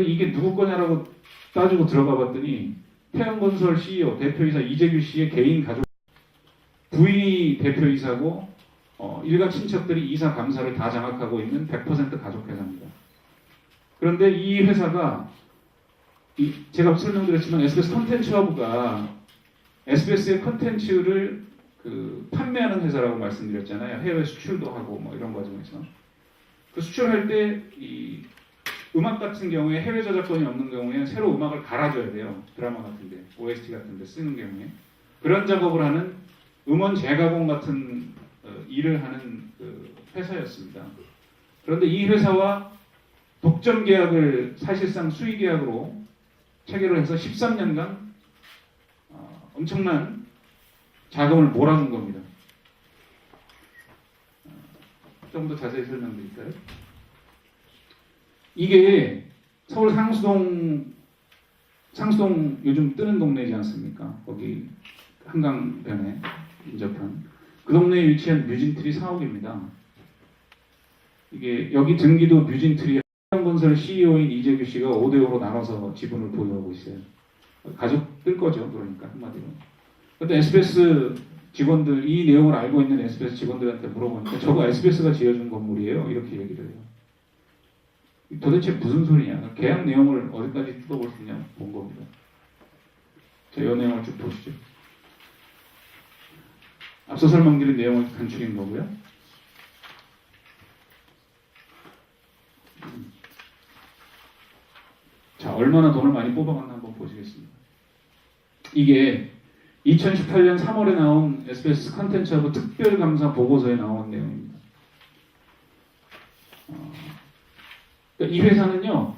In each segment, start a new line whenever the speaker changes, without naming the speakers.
그런데 이게 누구 거냐라고 따지고 들어가 봤더니 태양건설 CEO 대표이사 이재규 씨의 개인 가족 부인이 대표이사고 어, 일가 친척들이 이사 감사를 다 장악하고 있는 100% 가족 회사입니다. 그런데 이 회사가 이- 제가 설명드렸지만 SBS 컨텐츠 허브가 SBS의 컨텐츠를 그 판매하는 회사라고 말씀드렸잖아요. 해외 수출도 하고 뭐 이런 과정에서 그 수출할 때 이 음악 같은 경우에 해외 저작권이 없는 경우에 새로 음악을 갈아줘야 돼요. 드라마 같은데 OST 같은데 쓰는 경우에 그런 작업을 하는 음원 재가공 같은 어, 일을 하는 그 회사였습니다. 그런데 이 회사와 독점 계약을 사실상 수의 계약으로 체결을 해서 13년간 어, 엄청난 자금을 몰아준 겁니다. 어, 좀더 자세히 설명드릴까요? 이게 서울 상수동 상수동 요즘 뜨는 동네지 않습니까? 거기 한강변에 인접한 그 동네에 위치한 뮤진트리 사옥입니다. 이게 여기 등기도 뮤진트리 한건설 CEO인 이재규 씨가 5대 5로 나눠서 지분을 보유하고 있어요. 가족들 거죠, 그러니까 한마디로. 근데 SBS 직원들 이 내용을 알고 있는 SBS 직원들한테 물어보니까 저거 SBS가 지어준 건물이에요. 이렇게 얘기를 해요. 도대체 무슨 소리냐? 계약 내용을 어디까지 뜯어볼 수 있냐 본 겁니다. 자, 이 내용을 쭉 보시죠. 앞서 설명드린 내용을 간추린 거고요. 음. 자, 얼마나 돈을 많이 뽑아갔나 한번 보시겠습니다. 이게 2018년 3월에 나온 SBS 컨텐츠하고 특별감사 보고서에 나온 내용입니다. 어, 그러니까 이 회사는요,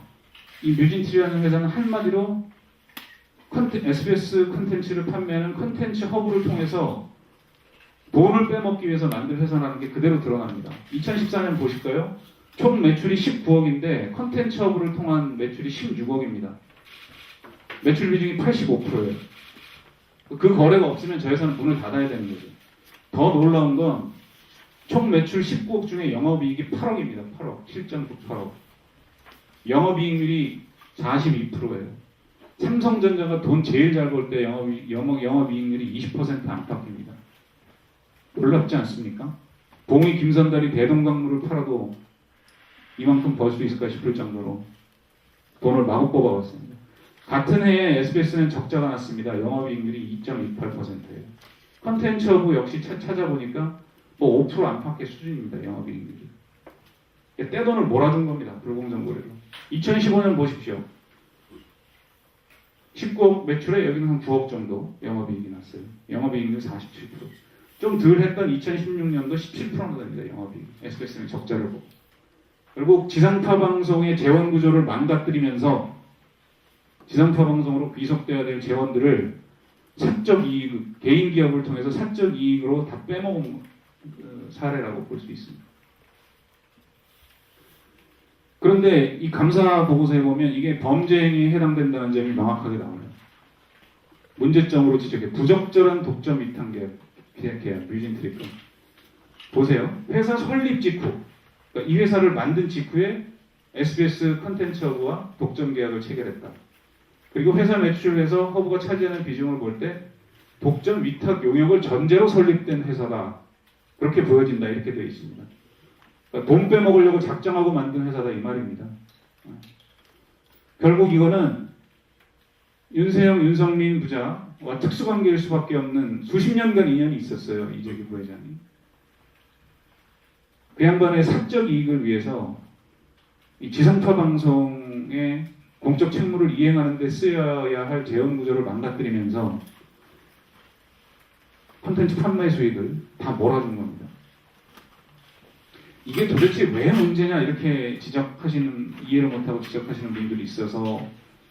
이 뮤진트리라는 회사는 한마디로 컨텐, SBS 컨텐츠를 판매하는 컨텐츠 허브를 통해서 돈을 빼먹기 위해서 만든 회사라는 게 그대로 드러납니다. 2014년 보실까요? 총 매출이 19억인데 컨텐츠 허브를 통한 매출이 16억입니다. 매출 비중이 85%예요. 그 거래가 없으면 저 회사는 문을 닫아야 되는 거죠. 더 놀라운 건 총 매출 19억 중에 영업이익이 8억입니다. 8억. 7.98억. 영업이익률이 42%예요. 삼성전자가 돈 제일 잘 벌 때 영업이, 영업, 영업이익률이 20% 안팎입니다. 놀랍지 않습니까? 봉이 김선달이 대동강물을 팔아도 이만큼 벌 수 있을까 싶을 정도로 돈을 마구 뽑아왔습니다. 같은 해에 SBS는 적자가 났습니다. 영업이익률이 2.28%예요. 컨텐츠 허브 역시 차- 찾아보니까 뭐 5% 안팎의 수준입니다. 영업이익률이. 떼돈을 몰아준 겁니다. 불공정거래로. 2015년 보십시오. 19억 매출에 여기는 한 9억 정도 영업이익이 났어요. 영업이익률 47%. 좀 덜 했던 2016년도 17%나 됩니다. 영업이익. SBS는 적자를 보고. 결국 지상파 방송의 재원 구조를 망가뜨리면서 지상파 방송으로 귀속돼야 될 재원들을 사적 이익, 개인 기업을 통해서 사적 이익으로 다 빼먹은 그 사례라고 볼 수 있습니다. 그런데 이 감사 보고서에 보면 이게 범죄 행위에 해당된다는 점이 명확하게 나와요. 문제점으로 지적해 부적절한 독점 위탁 계약, 계약, 뮤진 트리건. 보세요. 회사 설립 직후, 그러니까 이 회사를 만든 직후에 SBS 컨텐츠 허브와 독점 계약을 체결했다. 그리고 회사 매출에서 허브가 차지하는 비중을 볼 때 독점 위탁 용역을 전제로 설립된 회사다. 그렇게 보여진다. 이렇게 되어 있습니다. 그러니까 돈 빼먹으려고 작정하고 만든 회사다 이 말입니다. 결국 이거는 윤세영, 윤성민 부자와 특수관계일 수밖에 없는 수십 년간 인연이 있었어요. 이재규 부회장이. 그 양반의 사적 이익을 위해서 이 지상파 방송의 공적 책무를 이행하는 데 쓰여야 할 재원 구조를 망가뜨리면서 콘텐츠 판매 수익을 다 몰아준 겁니다. 이게 도대체 왜 문제냐 이렇게 지적하시는 이해를 못하고 지적하시는 분들이 있어서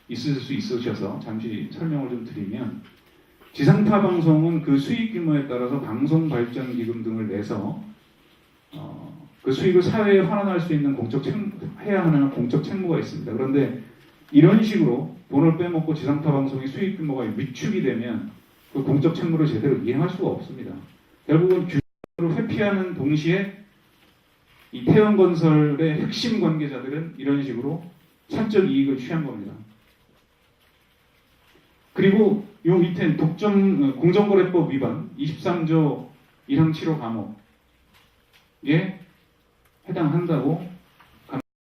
있을 수 있으셔서 잠시 설명을 좀 드리면 지상파 방송은 그 수익 규모에 따라서 방송 발전 기금 등을 내서 어, 그 수익을 사회에 환원할 수 있는 공적 책 해야 하는 공적 책무가 있습니다. 그런데 이런 식으로 돈을 빼먹고 지상파 방송의 수익 규모가 위축이 되면 그 공적 책무를 제대로 이행할 수가 없습니다. 결국은 규모를 회피하는 동시에 이 태양건설의 핵심 관계자들은 이런 식으로 사적 이익을 취한 겁니다. 그리고 요 밑에 독점 어, 공정거래법 위반 23조 1항 7호 감옥에 해당한다고